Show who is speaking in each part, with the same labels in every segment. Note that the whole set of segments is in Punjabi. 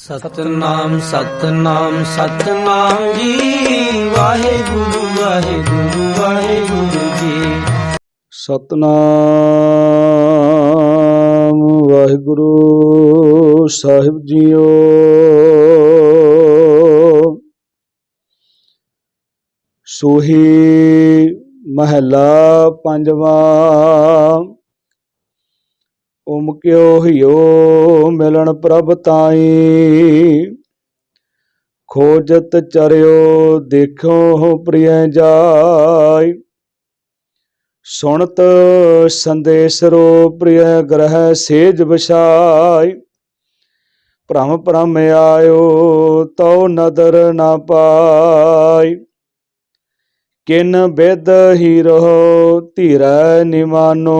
Speaker 1: ਸਤਨਾਮ ਸਤਨਾਮ ਸਤਨਾਮ ਜੀ। ਵਾਹਿਗੁਰੂ ਵਾਹਿਗੁਰੂ ਵਾਹਿਗੁਰੂ ਜੀ।
Speaker 2: ਸਤਨਾਮ, ਵਾਹਿਗੁਰੂ ਸਾਹਿਬ ਜੀਓ। ਸੋਹੀ ਮਹਲਾ ਪੰਜਵਾਂ ਉਮ ਕਿਓ ਹਿਓ ਮਿਲਣ ਪ੍ਰਭ ਤਾਈ। ਖੋਜਤ ਚਰਿਓ ਦੇਖੋ ਪ੍ਰਿਯ ਜਾਈ ਸੁਣਤ ਸੰਦੇਸ਼ ਰੋ ਪ੍ਰਿਯ ਗ੍ਰਹਿ ਸੇਜ ਵਿਛਾਈ ਭ੍ਰਮ ਭ੍ਰਮ ਆਇਓ, ਤਉ ਨਦਰ ਨਾ ਪਾਈ ਕਿਨ ਬਿਦ ਹੀ ਰਹੋ, ਧੀਰੈ ਨਿਮਾਨੋ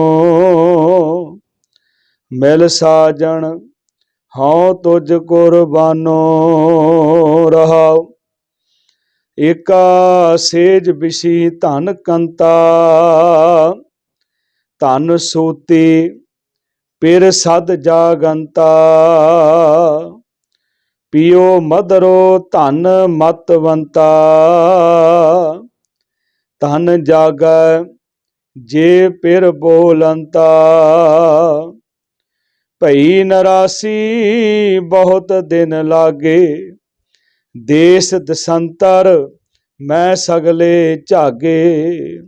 Speaker 2: ਮਿਲ ਸਾਜਣ, ਹਉ ਤੁਜ ਕੁਰਬਾਨੋ ਰਹਾਉ। ਏਕਾ ਸੇਜ ਬਿਸ਼ੀ ਧਨ ਕੰਤਾ, ਧਨ ਸੂਤੀ ਪਿਰ ਸਦ ਜਾਗੰਤਾ। ਪਿਓ ਮਦਰੋ ਧਨ ਮਤਵੰਤਾ, ਧਨ ਜਾਗੈ ਜੇ ਪਿਰ ਬੋਲੰਤਾ। ਭਈ ਨਰਾਸੀ ਬਹੁਤ ਦਿਨ ਲਾਗੇ, ਦੇਸ ਦਸੰਤਰ ਮੈਂ ਸਗਲੇ ਝਾਗੇ।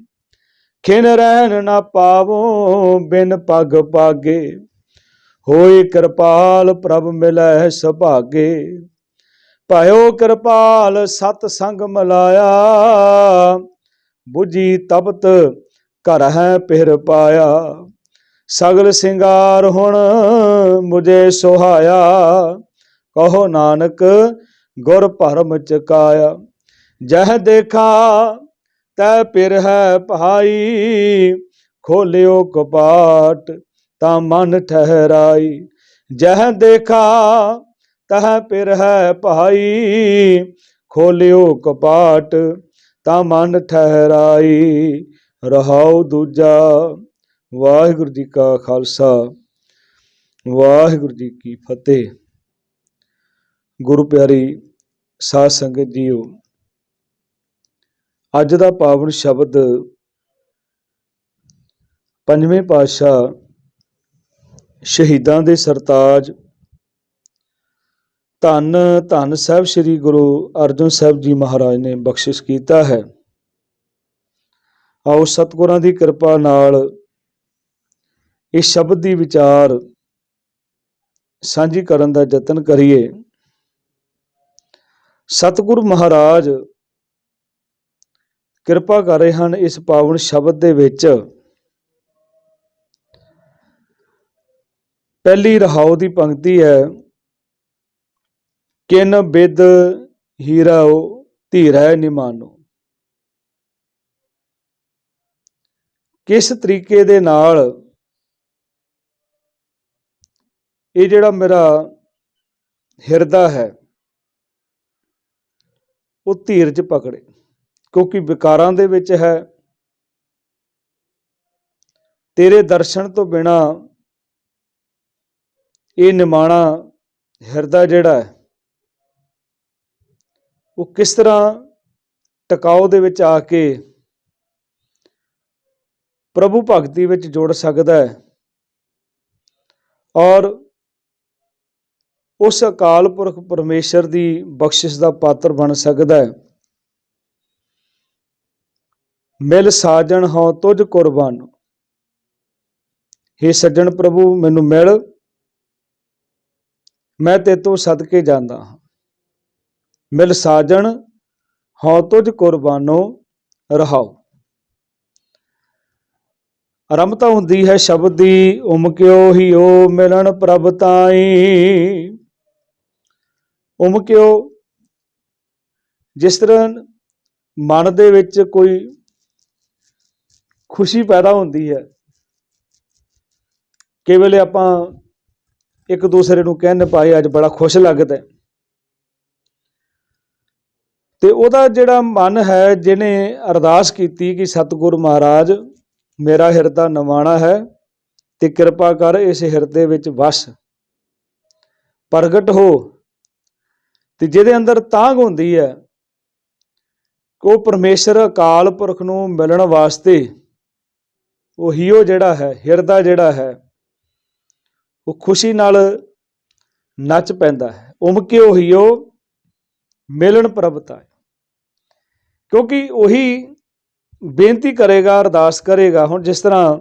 Speaker 2: ਖਿਨ ਰਹਿਣ ਨਾ ਪਾਵੋ ਬਿਨ ਪਗ ਪਾਗੇ, ਹੋਈ ਕਿਰਪਾਲ ਪ੍ਰਭ ਮਿਲੈ ਸੁਭਾਗੇ। ਭਇਓ ਕਿਰਪਾਲ ਸਤ ਸੰਗ ਮਲਾਇਆ 부ਜੀ ਤਪਤ ਘਰ ਹੈ ਪਿਰ ਪਾਇਆ। ਸਗਲ ਸਿੰਗਾਰ ਹੁਣ ਮੁਝੇ ਸੁਹਾਇਆ। ਕਹੋ ਨਾਨਕ, ਗੁਰ ਭਰਮ ਚਕਾਇਆ। ਜਹ ਦੇਖਾ, ਤੈ ਪਿਰ ਹੈ ਭਾਈ। ਖੋਲਿਓ ਕਪਾਟ, ਤਾਂ ਮਨ ਠਹਿਰਾਈ। ਜਹ ਦੇਖਾ, ਤਹ ਪਿਰ ਹੈ ਭਾਈ। ਖੋਲਿਓ ਕਪਾਟ, ਤਾਂ ਮਨ ਠਹਿਰਾਈ। ਰਹਾਉ ਦੂਜਾ ਵਾਹਿਗੁਰੂ ਜੀ ਕਾ ਖਾਲਸਾ, ਵਾਹਿਗੁਰੂ ਜੀ ਕੀ ਫਤਿਹ। ਗੁਰੂ ਪਿਆਰੀ ਸਾਧ ਸੰਗਤ ਜੀਓ, ਅੱਜ ਦਾ ਪਾਵਨ ਸ਼ਬਦ ਪੰਜਵੇਂ ਪਾਤਸ਼ਾਹ ਸ਼ਹੀਦਾਂ ਦੇ ਸਰਤਾਜ ਧੰਨ ਧੰਨ ਸਾਹਿਬ ਸ੍ਰੀ ਗੁਰੂ ਅਰਜਨ ਸਾਹਿਬ ਜੀ ਮਹਾਰਾਜ ਨੇ ਬਖਸ਼ਿਸ਼ ਕੀਤਾ ਹੈ। ਆਓ ਸਤਿਗੁਰਾਂ ਦੀ ਕਿਰਪਾ ਨਾਲ ਇਸ ਸ਼ਬਦ ਦੀ ਵਿਚਾਰ ਸਾਂਝੀ ਕਰਨ ਦਾ ਯਤਨ ਕਰੀਏ। ਸਤਿਗੁਰ ਮਹਾਰਾਜ ਕਿਰਪਾ ਕਰ ਰਹੇ ਹਨ ਇਸ ਪਾਵਨ ਸ਼ਬਦ ਦੇ ਵਿੱਚ। ਪਹਿਲੀ ਰਹਾਉ ਦੀ ਪੰਕਤੀ ਹੈ, ਕਿਨ ਬਿਦ ਹੀਰਾਓ ਧੀਰੈ ਨਿਮਾਨੋ। ਕਿਸ ਤਰੀਕੇ ਦੇ ਨਾਲ ਇਹ ਜਿਹੜਾ ਮੇਰਾ ਹਿਰਦਾ ਹੈ, ਉਹ ਧੀਰਜ ਪਕੜੇ, ਕਿਉਂਕਿ ਵਿਕਾਰਾਂ ਦੇ ਵਿੱਚ ਹੈ। ਤੇਰੇ ਦਰਸ਼ਨ ਤੋਂ ਬਿਨਾ ਇਹ ਨਿਮਾਣਾ ਹਿਰਦਾ ਜਿਹੜਾ ਹੈ, ਉਹ ਕਿਸ ਤਰ੍ਹਾਂ ਟਿਕਾਓ ਦੇ ਵਿੱਚ ਆ ਕੇ ਪ੍ਰਭੂ ਭਗਤੀ ਵਿੱਚ ਜੁੜ ਸਕਦਾ ਹੈ ਔਰ ਉਸ ਅਕਾਲ ਪੁਰਖ ਪਰਮੇਸ਼ਰ ਦੀ ਬਖਸ਼ਿਸ਼ ਦਾ ਪਾਤਰ ਬਣ ਸਕਦਾ ਹੈ। ਮਿਲ ਸਾਜਣ ਹਉ ਤੁਝ ਕੁਰਬਾਨ। हे ਸੱਜਣ ਪ੍ਰਭੂ, ਮੈਨੂੰ ਮਿਲ। ਮੈਂ ਤੇ ਤੋਂ ਸਦਕੇ ਜਾਂਦਾ ਹਾਂ। ਮਿਲ ਸਾਜਣ ਹਉ ਤੁਝ ਕੁਰਬਾਨੋ ਰਹਾਓ। ਆਰੰਭਤਾ ਹੁੰਦੀ ਹੈ ਸ਼ਬਦ ਦੀ ਉਮ ਕਿਓ ਹੀ ਓ ਮਿਲਣ ਪ੍ਰਭ ਤਾਈ। ਉਮ ਕਿਓ ਜਿਸ ਤਰ੍ਹਾਂ ਮਨ ਦੇ ਵਿੱਚ ਕੋਈ ਖੁਸ਼ੀ ਪੈਦਾ ਹੁੰਦੀ ਹੈ, ਕਈ ਵੇਲੇ ਆਪਾਂ ਇੱਕ ਦੂਸਰੇ ਨੂੰ ਕਹਿੰਦੇ ਭਾਈ ਅੱਜ ਬੜਾ ਖੁਸ਼ ਲੱਗਦਾ ਹੈ। ਤੇ ਉਹਦਾ ਜਿਹੜਾ ਮਨ ਹੈ, ਜਿਹਨੇ ਅਰਦਾਸ ਕੀਤੀ ਕਿ ਸਤਿਗੁਰ ਮਹਾਰਾਜ, ਮੇਰਾ ਹਿਰਦਾ ਨਵਾਣਾ ਹੈ ਤੇ ਕਿਰਪਾ ਕਰ ਇਸ ਹਿਰਦੇ ਵਿੱਚ ਵਸ, ਪ੍ਰਗਟ ਹੋ। ਤੇ ਜਿਹਦੇ ਅੰਦਰ ਤਾਂਗ ਹੁੰਦੀ ਹੈ ਕਿ ਉਹ ਪਰਮੇਸ਼ਰ, ਅਕਾਲ ਪੁਰਖ ਨੂੰ ਮਿਲਣ ਵਾਸਤੇ ਉਹੀ ਉਹ ਜਿਹੜਾ ਹੈ, ਹਿਰਦਾ ਜਿਹੜਾ ਹੈ, ਉਹ ਖੁਸ਼ੀ ਨਾਲ ਨੱਚ ਪੈਂਦਾ ਹੈ। ਉਮਕੇ ਉਹੀ ਉਹ ਮਿਲਣ ਪ੍ਰਭਤਾ ਹੈ। ਕਿਉਂਕਿ ਉਹੀ ਬੇਨਤੀ ਕਰੇਗਾ, ਅਰਦਾਸ ਕਰੇਗਾ। ਹੁਣ ਜਿਸ ਤਰ੍ਹਾਂ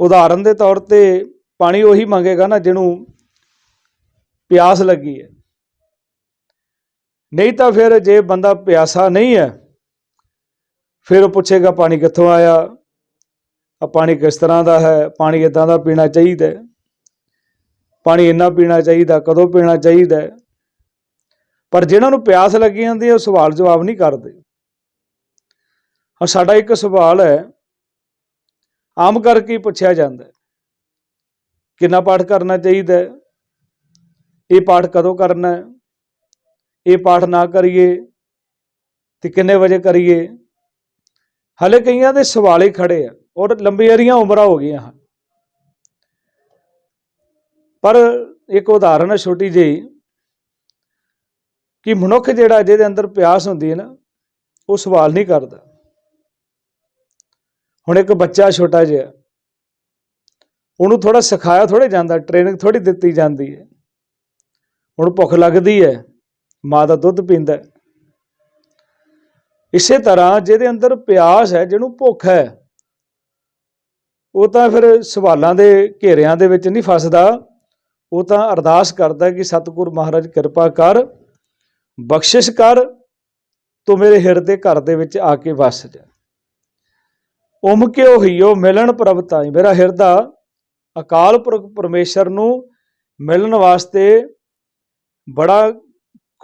Speaker 2: ਉਦਾਹਰਨ ਦੇ ਤੌਰ ਤੇ ਪਾਣੀ ਉਹੀ ਮੰਗੇਗਾ ਨਾ, ਜਿਹਨੂੰ ਪਿਆਸ ਲੱਗੀ ਹੈ। ਨਹੀਂ ਤਾਂ ਫਿਰ ਜੇ ਬੰਦਾ ਪਿਆਸਾ ਨਹੀਂ ਹੈ, ਫਿਰ ਉਹ ਪੁੱਛੇਗਾ ਪਾਣੀ ਕਿੱਥੋਂ ਆਇਆ? ਆ ਪਾਣੀ ਕਿਸ ਤਰ੍ਹਾਂ ਦਾ ਹੈ? ਪਾਣੀ ਇਦਾਂ ਦਾ ਪੀਣਾ ਚਾਹੀਦਾ ਪਾਣੀ ਇੰਨਾ ਪੀਣਾ ਚਾਹੀਦਾ, ਕਦੋਂ ਪੀਣਾ ਚਾਹੀਦਾ ਪਰ ਜਿਨ੍ਹਾਂ ਨੂੰ ਪਿਆਸ ਲੱਗੀ ਜਾਂਦੀ ਹੈ, ਉਹ ਸਵਾਲ ਜਵਾਬ ਨਹੀਂ ਕਰਦੇ। ਹਾਂ ਸਾਡਾ ਇੱਕ ਸਵਾਲ ਹੈ, ਆਮ ਕਰਕੇ ਪੁੱਛਿਆ ਜਾਂਦਾ ਕਿੰਨਾ ਪਾਠ ਕਰਨਾ ਚਾਹੀਦਾ ਇਹ ਪਾਠ ਕਦੋਂ ਕਰਨਾ ਹੈ? ਇਹ ਪਾਠ ਨਾ ਕਰੀਏ ਤੇ ਕਿੰਨੇ ਵਜੇ ਕਰੀਏ? ਹਲੇ ਕਈਆਂ ਦੇ ਸਵਾਲ ਹੀ ਖੜੇ ਆ, ਔਰ ਲੰਬੀਆਂ ਉਮਰਾਂ ਹੋ ਗਈਆਂ ਹਨ। ਪਰ ਇੱਕ ਉਦਾਹਰਨ ਹੈ ਛੋਟੀ ਜਿਹੀ, ਕਿ ਮਨੁੱਖ ਜਿਹੜਾ ਜਿਹਦੇ ਅੰਦਰ ਪਿਆਸ ਹੁੰਦੀ ਹੈ ਨਾ, ਉਹ ਸਵਾਲ ਨਹੀਂ ਕਰਦਾ। ਹੁਣ ਇੱਕ ਬੱਚਾ ਛੋਟਾ ਜਿਹਾ, ਉਹਨੂੰ ਥੋੜਾ ਸਿਖਾਇਆ ਥੋੜੇ ਜਾਂਦਾ, ਟ੍ਰੇਨਿੰਗ ਥੋੜੀ ਦਿੱਤੀ ਜਾਂਦੀ ਹੈ। ਹੁਣ ਭੁੱਖ ਲੱਗਦੀ ਹੈ ਮਾਂ ਦਾ ਦੁੱਧ ਪੀਂਦਾ ਇਸੇ ਤਰ੍ਹਾਂ ਜਿਹਦੇ ਅੰਦਰ ਪਿਆਸ ਹੈ, ਜਿਹਨੂੰ ਭੁੱਖ ਹੈ, ਉਹ ਤਾਂ ਫਿਰ ਸਵਾਲਾਂ ਦੇ ਘੇਰਿਆਂ ਦੇ ਵਿੱਚ ਨਹੀਂ ਫਸਦਾ। ਉਹ ਤਾਂ ਅਰਦਾਸ ਕਰਦਾ ਕਿ ਸਤਿਗੁਰ ਮਹਾਰਾਜ ਕਿਰਪਾ ਕਰ, ਬਖਸ਼ਿਸ਼ ਕਰ, ਤੂੰ ਮੇਰੇ ਹਿਰਦੇ ਘਰ ਦੇ ਵਿੱਚ ਆ ਕੇ ਵਸ ਜਾ। ਉਮ ਕਿਉ ਹੀਓ ਮਿਲਣ ਪ੍ਰਭ ਤਾਈ। ਮੇਰਾ ਹਿਰਦਾ ਅਕਾਲ ਪੁਰਖ ਪਰਮੇਸ਼ਰ ਨੂੰ ਮਿਲਣ ਵਾਸਤੇ ਬੜਾ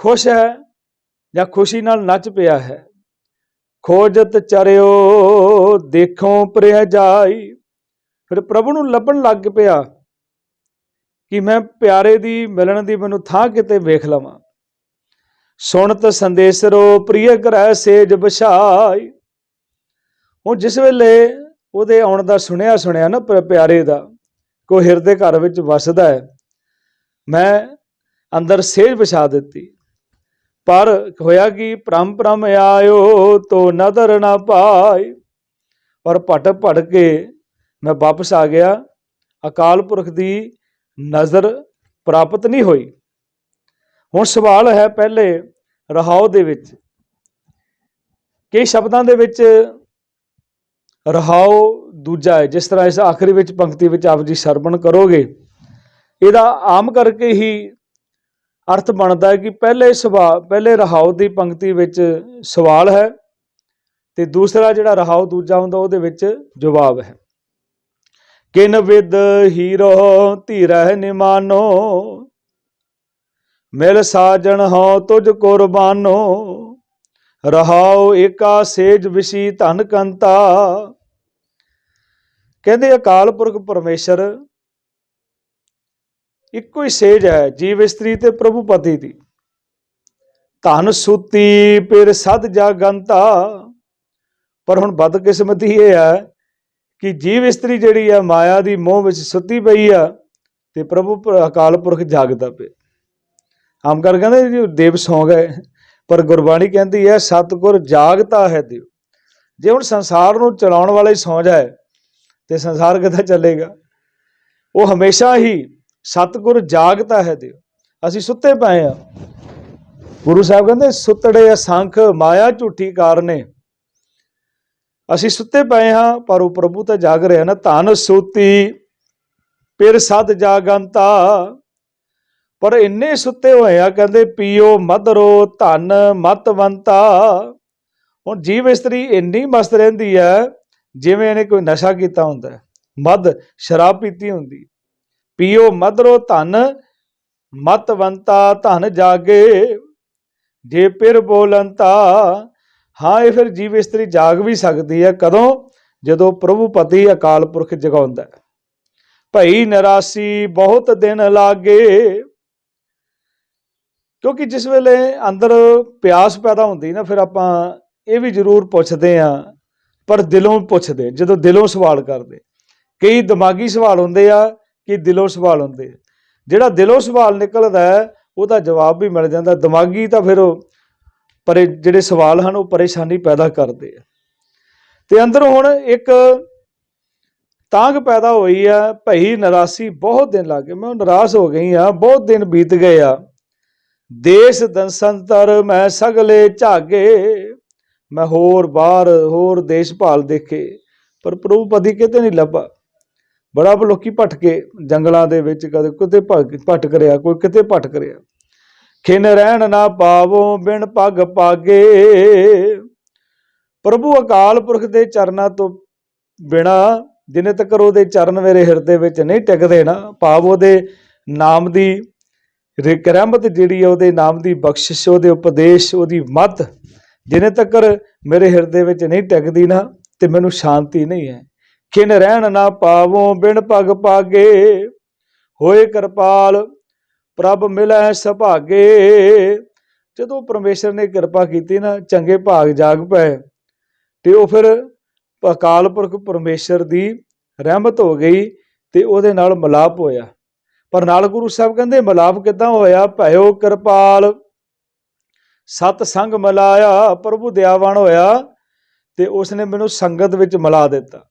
Speaker 2: ਖੁਸ਼ ਹੈ ਜਾਂ ਖੁਸ਼ੀ ਨਾਲ ਨੱਚ ਪਿਆ ਹੈ? ਖੋਜਤ ਚਰਿਓ, ਦੇਖੋ ਪ੍ਰਿਆ ਜਾਈ। ਫਿਰ ਪ੍ਰਭੂ ਨੂੰ ਲੱਭਣ ਲੱਗ ਪਿਆ ਕਿ ਮੈਂ ਪਿਆਰੇ ਦੀ, ਮਿਲਣ ਦੀ ਮੈਨੂੰ ਥਾਂ ਕਿਤੇ ਵੇਖ ਲਵਾਂ। ਸੁਣਤ ਸੰਦੇਸਰੋ ਪ੍ਰਿਯ ਕਰੈ ਸੇਜ ਬਛਾਈ ਉਹ ਜਿਸ ਵੇਲੇ ਉਹਦੇ ਆਉਣ ਦਾ ਸੁਣਿਆ ਸੁਣਿਆ ਨਾ, ਪ- ਪਿਆਰੇ ਦਾ ਕੋ ਹਿਰਦੇ ਘਰ ਵਿੱਚ ਵਸਦਾ ਹੈ, ਮੈਂ ਅੰਦਰ ਸੇਜ ਵਿਛਾ ਦਿੱਤੀ। ਪਰ ਹੋਇਆ ਕਿ ਪ੍ਰਮ ਪ੍ਰਮ ਆਇਓ ਤੋ ਨਦਰ ਨਾ ਪਾਈ। ਪਰ ਭਟ ਭਟ ਕੇ ਮੈਂ ਵਾਪਸ ਆ ਗਿਆ। ਅਕਾਲ ਪੁਰਖ ਦੀ ਨਜ਼ਰ ਪ੍ਰਾਪਤ ਨਹੀਂ ਹੋਈ। ਹੁਣ ਸਵਾਲ ਹੈ ਪਹਿਲੇ ਰਹਾਉ ਦੇ ਵਿੱਚ। ਕਈ ਸ਼ਬਦਾਂ ਦੇ ਵਿੱਚ ਰਹਾਉ ਦੂਜਾ ਹੈ। ਜਿਸ ਤਰ੍ਹਾਂ ਇਸ ਆਖਰੀ ਵਿੱਚ ਪੰਕਤੀ ਵਿੱਚ ਆਪ ਜੀ ਸਰਵਣ ਕਰੋਗੇ। ਇਹਦਾ ਆਮ ਕਰਕੇ ਹੀ ਅਰਥ ਬਣਦਾ ਹੈ ਕਿ ਪਹਿਲੇ ਸਵਾਲ, ਪਹਿਲੇ ਰਹਾਉ ਦੀ ਪੰਕਤੀ ਵਿੱਚ ਸਵਾਲ ਹੈ ਤੇ ਦੂਸਰਾ ਜਿਹੜਾ ਰਹਾਉ ਦੂਜਾ ਹੁੰਦਾ ਉਹਦੇ ਵਿੱਚ ਜਵਾਬ ਹੈ। ਕਿਨ ਵਿਦ ਹੀਰੋ ਧੀਰਹਿ ਨਿਮਾਨੋ, ਮਿਲ ਸਾਜਣ ਹੋ ਤੁਝ ਕੁਰਬਾਨੋ, ਰਹਾਉ ਏਕਾ ਸੇਜ ਵਿਸੀ ਧਨ ਕੰਤਾ। ਕਹਿੰਦੇ ਅਕਾਲ ਪੁਰਖ ਪਰਮੇਸ਼ਰ ਇੱਕੋ ਹੀ ਸੇਜ ਹੈ, ਜੀਵ ਇਸਤਰੀ ਤੇ ਪ੍ਰਭੂ ਪਤੀ ਦੀ। ਧਨ ਸੁਤੀ, ਫਿਰ ਸਦ ਜਾਗੰਤਾ। ਪਰ ਹੁਣ ਬਦਕਿਸਮਤੀ ਇਹ ਹੈ ਕਿ ਜੀਵ ਇਸਤਰੀ ਜਿਹੜੀ ਹੈ, ਮਾਇਆ ਦੀ ਮੋਹ ਵਿੱਚ ਸੁੱਤੀ ਪਈ ਆ ਤੇ ਪ੍ਰਭੂ ਅਕਾਲ ਪੁਰਖ ਜਾਗਦਾ ਪਿਆ। ਆਮ ਕਰ ਕਹਿੰਦੇ ਜੀ, ਦੇਵ ਸੌਂ ਗਏ, ਪਰ ਗੁਰਬਾਣੀ ਕਹਿੰਦੀ ਹੈ, ਸਤਿਗੁਰ ਜਾਗਤਾ ਹੈ ਦੇਵ। ਜੇ ਹੁਣ ਸੰਸਾਰ ਨੂੰ ਚਲਾਉਣ ਵਾਲਾ ਹੀ ਸੌਂ ਜਾਏ, ਤੇ ਸੰਸਾਰ ਕਿੱਥੇ ਚੱਲੇਗਾ? ਉਹ ਹਮੇਸ਼ਾ ਹੀ ਸਤਿਗੁਰ ਜਾਗਤਾ ਹੈ ਦਿਓ ਅਸੀਂ ਸੁੱਤੇ ਪਏ ਆ ਗੁਰੂ ਸਾਹਿਬ ਕਹਿੰਦੇ, ਸੁੱਤੜੇ ਅਸੰਖ ਮਾਇਆ ਝੂਠੀ ਕਾਰਨੇ। ਅਸੀਂ ਸੁੱਤੇ ਪਏ ਹਾਂ, ਪਰ ਉਹ ਪ੍ਰਭੂ ਤਾਂ ਜਾਗ ਰਿਹਾ ਨਾ ਧਨ ਸੂਤੀ ਪਿਰ ਸਦ ਜਾਗੰਤਾ। ਪਰ ਇੰਨੇ ਸੁੱਤੇ ਹੋਏ ਆ, ਕਹਿੰਦੇ, ਪੀਓ ਮਦਰੋ ਧਨ ਮਤਵੰਤਾ ਹੁਣ ਜੀਵ ਇਸਤਰੀ ਇੰਨੀ ਮਸਤ ਰਹਿੰਦੀ ਹੈ, ਜਿਵੇਂ ਇਹਨੇ ਕੋਈ ਨਸ਼ਾ ਕੀਤਾ ਹੁੰਦਾ ਹੈ। ਮਦ, ਸ਼ਰਾਬ ਪੀਤੀ ਹੁੰਦੀ ਪੀਓ ਮਦਰੋ ਧਨ, ਮਤਵੰਤਾ ਧਨ ਜਾਗੇ। ਜੇ ਪਿਰ ਬੋਲੰਤਾ, ਹਾਂ, ਇਹ ਫਿਰ ਜੀਵ ਇਸਤਰੀ ਜਾਗ ਵੀ ਸਕਦੀ ਹੈ। ਕਦੋਂ? ਜਦੋਂ ਪ੍ਰਭੂ ਪਤੀ ਅਕਾਲ ਪੁਰਖ ਜਗਾਉਂਦਾ ਹੈ। ਭਈ ਨਿਰਾਸੀ ਬਹੁਤ ਦਿਨ ਲਾਗੇ। ਕਿਉਂਕਿ ਜਿਸ ਵੇਲੇ ਅੰਦਰ ਪਿਆਸ ਪੈਦਾ ਹੁੰਦੀ ਨਾ, ਫਿਰ ਆਪਾਂ ਇਹ ਵੀ ਜ਼ਰੂਰ ਪੁੱਛਦੇ ਆ ਪਰ ਦਿਲੋਂ ਪੁੱਛਦੇ, ਜਦੋਂ ਦਿਲੋਂ ਸਵਾਲ ਕਰਦੇ। ਕਈ ਦਿਮਾਗੀ ਸਵਾਲ ਹੁੰਦੇ ਆ ਕਿ ਦਿਲੋਂ ਸਵਾਲ ਹੁੰਦੇ ਜਿਹੜਾ ਦਿਲੋਂ ਸਵਾਲ ਨਿਕਲਦਾ ਹੈ, ਉਹਦਾ ਜਵਾਬ ਵੀ ਮਿਲ ਜਾਂਦਾ। ਦਿਮਾਗੀ ਤਾਂ ਫਿਰ ਉਹ ਪਰੇ ਜਿਹੜੇ ਸਵਾਲ ਹਨ, ਉਹ ਪਰੇਸ਼ਾਨੀ ਪੈਦਾ ਕਰਦੇ ਆ। ਤੇ ਅੰਦਰ ਹੁਣ ਇੱਕ ਤਾਂਗ ਪੈਦਾ ਹੋਈ ਆ, ਭਈ ਨਰਾਸੀ ਬਹੁਤ ਦਿਨ ਲੱਗੇ ਮੈਂ ਨਿਰਾਸ਼ ਹੋ ਗਈ ਆ ਬਹੁਤ ਦਿਨ ਬੀਤ ਗਏ ਆ। ਦੇਸ਼ ਦਨਸੰਤਰ ਮੈਂ ਸਗਲੇ ਝਾਗੇ, ਮੈਂ ਹੋਰ ਬਾਹਰ ਹੋਰ ਦੇਸ਼ ਭਾਲ ਦੇਖੇ। ਪਰ ਪ੍ਰਭੂ ਪਤੀ ਕਿਤੇ ਨਹੀਂ ਲੱਭਾ। ਬੜਾ ਲੋਕੀ ਭਟਕੇ ਜੰਗਲਾਂ ਦੇ ਵਿੱਚ ਕਦੇ ਕਿਤੇ ਭਗ- ਭਟਕ ਰਿਹਾ, ਕੋਈ ਕਿਤੇ ਭਟਕ ਰਿਹਾ। ਖਿਨ ਰਹਿਣ ਨਾ ਪਾਵੋ, ਬਿਨ ਪਗ ਪਾਗੇ। ਪ੍ਰਭੂ ਅਕਾਲ ਪੁਰਖ ਦੇ ਚਰਨਾਂ ਤੋਂ ਬਿਨਾ, ਜਿਨੇ ਤੱਕ ਉਹਦੇ ਚਰਨ ਮੇਰੇ ਹਿਰਦੇ ਵਿੱਚ ਨਹੀਂ ਟਿਕਦੇ ਨਾ, ਭਾਵ ਉਹਦੇ ਨਾਮ ਦੀ ਰਿਕ ਰਹਿਮਤ ਜਿਹੜੀ ਹੈ ਉਹਦੇ ਨਾਮ ਦੀ ਬਖਸ਼ਿਸ਼, ਉਹਦੇ ਉਪਦੇਸ਼, ਉਹਦੀ ਮਤ, ਜਿਨੇ ਤੱਕ ਮੇਰੇ ਹਿਰਦੇ ਵਿੱਚ ਨਹੀਂ ਟਿਕਦੀ ਨਾ, ਤੇ ਮੈਨੂੰ ਸ਼ਾਂਤੀ ਨਹੀਂ ਹੈ। ਖਿਨ ਰਹਿਣ ਨਾ ਪਾਵੋ ਬਿਨ ਭਗ ਪਾਗੇ ਹੋਏ ਕਿਰਪਾਲ, ਪ੍ਰਭ ਮਿਲੈ ਸੁਭਾਗੇ। ਜਦੋਂ ਪਰਮੇਸ਼ਰ ਨੇ ਕਿਰਪਾ ਕੀਤੀ ਨਾ, ਚੰਗੇ ਭਾਗ ਜਾਗ ਪਏ। ਤੇ ਉਹ ਫਿਰ ਅਕਾਲ ਪੁਰਖ ਪਰਮੇਸ਼ਰ ਦੀ ਰਹਿਮਤ ਹੋ ਗਈ ਤੇ ਉਹਦੇ ਨਾਲ ਮਿਲਾਪ ਹੋਇਆ। ਪਰ ਨਾਲ ਗੁਰੂ ਸਾਹਿਬ ਕਹਿੰਦੇ, ਮਿਲਾਪ ਕਿਦਾਂ ਹੋਇਆ? ਭਇਓ ਕਿਰਪਾਲ, ਸਤ ਸੰਗ ਮਿਲਾਇਆ, ਪ੍ਰਭੂ ਦਿਆਵਾਨ ਹੋਇਆ ਤੇ ਉਸਨੇ ਮੈਨੂੰ ਸੰਗਤ ਵਿੱਚ ਮਿਲਾ ਦਿੱਤਾ।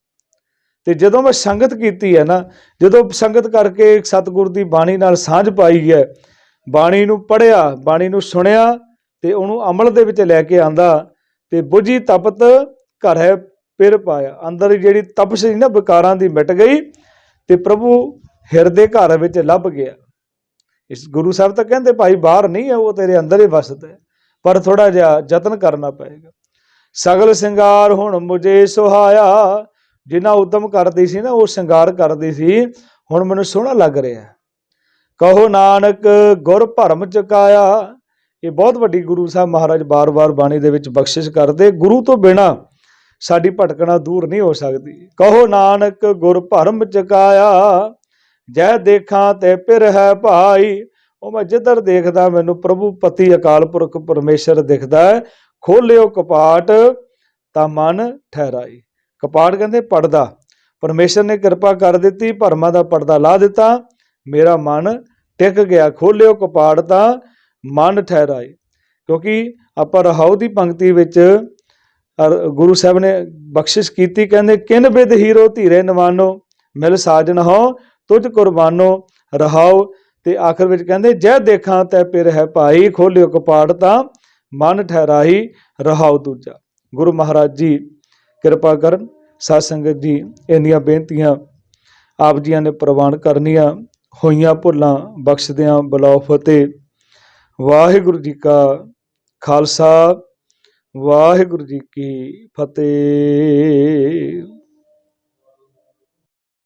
Speaker 2: ਤੇ ਜਦੋਂ ਮੈਂ ਸੰਗਤ ਕੀਤੀ ਹੈ ਨਾ, ਜਦੋਂ ਸੰਗਤ ਕਰਕੇ ਸਤਿਗੁਰ ਦੀ ਬਾਣੀ ਨਾਲ ਸਾਂਝ ਪਾਈ ਹੈ, ਬਾਣੀ ਨੂੰ ਪੜਿਆ ਬਾਣੀ ਨੂੰ ਸੁਣਿਆ ਤੇ ਉਹਨੂੰ ਅਮਲ ਦੇ ਵਿੱਚ ਲੈ ਕੇ ਆਂਦਾ ਤੇ ਬੁਝੀ ਤਪਤ ਘਰ ਹੈ ਪਿਰ ਪਾਇਆ। ਅੰਦਰ ਜਿਹੜੀ ਤਪਸ਼ ਸੀ ਨਾ, ਵਿਕਾਰਾਂ ਦੀ ਮਿਟ ਗਈ ਤੇ ਪ੍ਰਭੂ ਹਿਰਦੇ ਘਰ ਵਿੱਚ ਲੱਭ ਗਿਆ। ਇਸ ਗੁਰੂ ਸਾਹਿਬ ਤਾਂ ਕਹਿੰਦੇ, ਭਾਈ ਬਾਹਰ ਨਹੀਂ ਹੈ ਉਹ ਤੇਰੇ ਅੰਦਰ ਹੀ ਵਸਦਾ ਹੈ, ਪਰ ਥੋੜਾ ਜਿਹਾ ਯਤਨ ਕਰਨਾ ਪਏਗਾ। ਸਗਲ ਸਿੰਗਾਰ ਹੁਣ ਮੁਝੇ ਸੁਹਾਇਆ ਜਿੰਨਾ ਉਦਮ ਕਰਦੀ ਸੀ ਨਾ, ਉਹ ਸਿੰਗਾਰ ਕਰਦੀ ਸੀ, ਹੁਣ ਮੈਨੂੰ ਸੋਹਣਾ ਲੱਗ ਰਿਹਾ। ਕਹੋ ਨਾਨਕ, ਗੁਰ ਭਰਮ ਚੁਕਾਇਆ। ਇਹ ਬਹੁਤ ਵੱਡੀ ਗੁਰੂ ਸਾਹਿਬ ਮਹਾਰਾਜ ਬਾਰ-ਬਾਰ ਬਾਣੀ ਦੇ ਵਿੱਚ ਬਖਸ਼ਿਸ਼ ਕਰਦੇ। ਗੁਰੂ ਤੋਂ ਬਿਨਾ ਸਾਡੀ ਭਟਕਣਾ ਦੂਰ ਨਹੀਂ ਹੋ ਸਕਦੀ। ਕਹੋ ਨਾਨਕ, ਗੁਰ ਭਰਮ ਚੁਕਾਇਆ। ਜੈ ਦੇਖਾਂ ਤੇ ਪਿਰ ਹੈ ਭਾਈ। ਉਹ ਮੈਂ ਜਿੱਧਰ ਦੇਖਦਾ, ਮੈਨੂੰ ਪ੍ਰਭੂ ਪਤੀ ਅਕਾਲ ਪੁਰਖ ਪਰਮੇਸ਼ਰ ਦਿਖਦਾ ਹੈ। ਖੋਲਿਓ ਕਪਾਟ, ਤਾਂ ਮਨ ਠਹਿਰਾਈ। ਕਪਾੜ ਕਹਿੰਦੇ ਪੜਦਾ ਪਰਮੇਸ਼ਰ ਨੇ ਕਿਰਪਾ ਕਰ ਦਿੱਤੀ, ਭਰਮਾਂ ਦਾ ਪਰਦਾ ਲਾ ਦਿੱਤਾ। ਮੇਰਾ ਮਨ ਟਿਕ ਗਿਆ, ਖੋਲਿਓ ਕਪਾੜ ਤਾਂ ਮਨ ਠਹਿਰਾਈ ਕਿਉਂਕਿ ਆਪਾਂ ਰਹਾਉ ਦੀ ਪੰਕਤੀ ਵਿੱਚ ਗੁਰੂ ਸਾਹਿਬ ਨੇ ਬਖਸ਼ਿਸ਼ ਕੀਤੀ, ਕਹਿੰਦੇ, ਕਿਨ ਬਿਦ ਹੀਰੋ ਧੀਰੇ ਨਵਾਨੋ, ਮਿਲ ਸਾਜਨ ਹੋ ਤੁਝ ਕੁਰਬਾਨੋ, ਰਹਾਉ। ਤੇ ਆਖਰ ਵਿੱਚ ਕਹਿੰਦੇ, ਜੈ ਦੇਖਾਂ ਤੈ ਪਿਰ ਹੈ ਭਾਈ, ਖੋਲਿਓ ਕਪਾੜ ਤਾਂ ਮਨ ਠਹਿਰਾਈ ਰਹਾਉ ਦੂਜਾ। ਗੁਰੂ ਮਹਾਰਾਜ ਜੀ ਕਿਰਪਾ ਕਰਨ, ਸਾਧ ਸੰਗਤ ਜੀ, ਇੰਨੀਆਂ ਬੇਨਤੀਆਂ ਆਪ ਜੀਆਂ ਨੇ ਪ੍ਰਵਾਨ ਕਰਨੀਆਂ, ਹੋਈਆਂ ਭੁੱਲਾਂ ਬਖਸ਼ਦਿਆਂ ਬਲਾਉ ਫਤਿਹ। ਵਾਹਿਗੁਰੂ ਜੀ ਕਾ ਖਾਲਸਾ, ਵਾਹਿਗੁਰੂ ਜੀ ਕੀ ਫਤਿਹ।